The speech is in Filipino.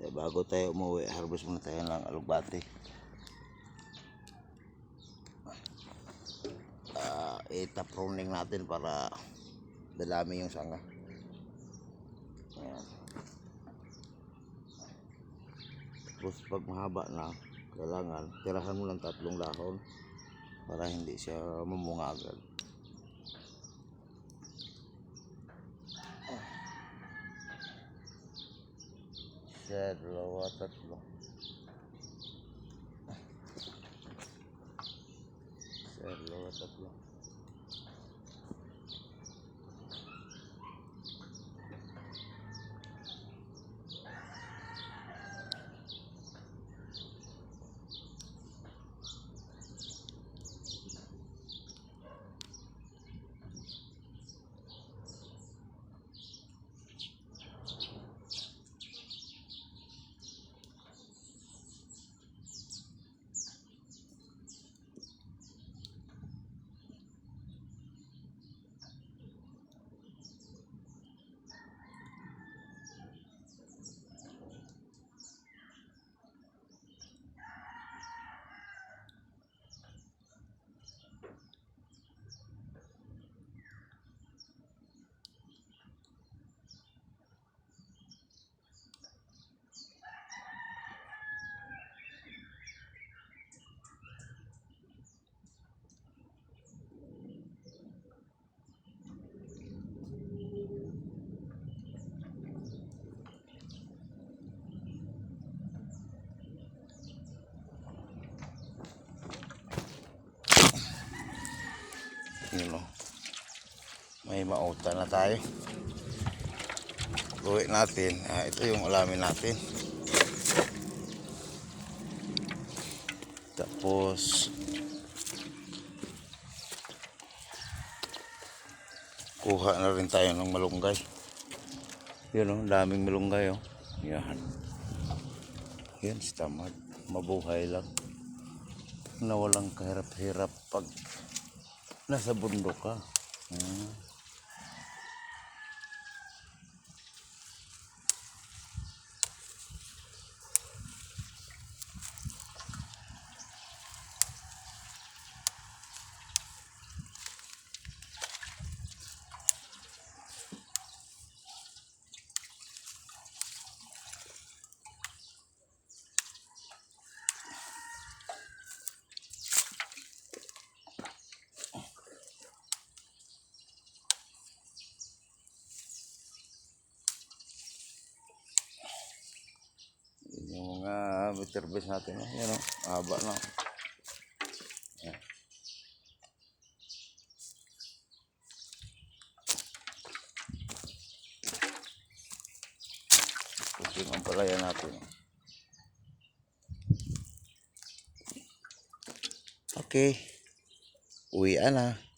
Kaya bago tayo umuwi, harvest muna tayo ng alugbate. Ah, itap pruning natin para dalami yung sanga. Ayan. Tapos pag mahaba na, kailangan tirahan mo ng tatlong dahon para hindi siya mamunga agad. said, Lord, that's Yun o. May mauta na tayo. Luwi natin. Ah, ito yung alamin natin. Tapos kuha na rin tayo ng malunggay. Yun o, daming malunggay o. Yan. Yan, si Tamad. Mabuhay lang. Na walang kahirap-hirap pag nasa bundok ka. Hmm. Yung mga meter base natin. oh. Yan o, haba na. Yan. Ito yung ang palaya natin. Okay. Uwi na.